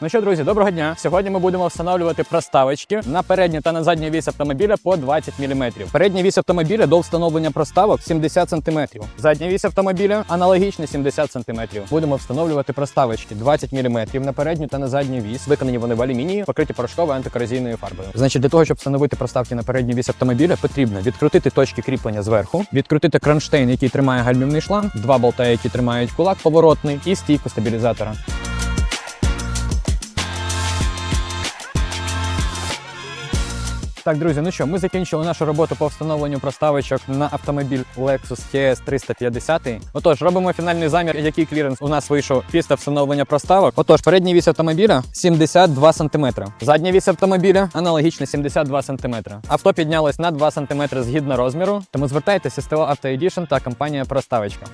Ну що, друзі, доброго дня. Сьогодні ми будемо встановлювати проставочки на передню та на задню вісь автомобіля по 20 мм. Передня вісь автомобіля до встановлення проставок 70 см. Задня вісь автомобіля аналогічно 70 см. Будемо встановлювати проставочки 20 мм на передню та на задню вісь. Виконані вони в алюмінії, покриті порошковою антикорозійною фарбою. Значить, для того, щоб встановити проставки на передню вісь автомобіля, потрібно відкрутити точки кріплення зверху, відкрутити кронштейн, який тримає гальмівний шланг, два болта, які тримають кулак поворотний, і стійку стабілізатора. Так, друзі, ну що, ми закінчили нашу роботу по встановленню проставочок на автомобіль Lexus TS 350. Отож, робимо фінальний замір, який кліренс у нас вийшов після встановлення проставок. Отож, передній вісь автомобіля 72 см. Задній вісь автомобіля аналогічно 72 см. Авто піднялось на 2 см згідно розміру, тому звертайтеся СТО Auto Edition та компанія Проставочка.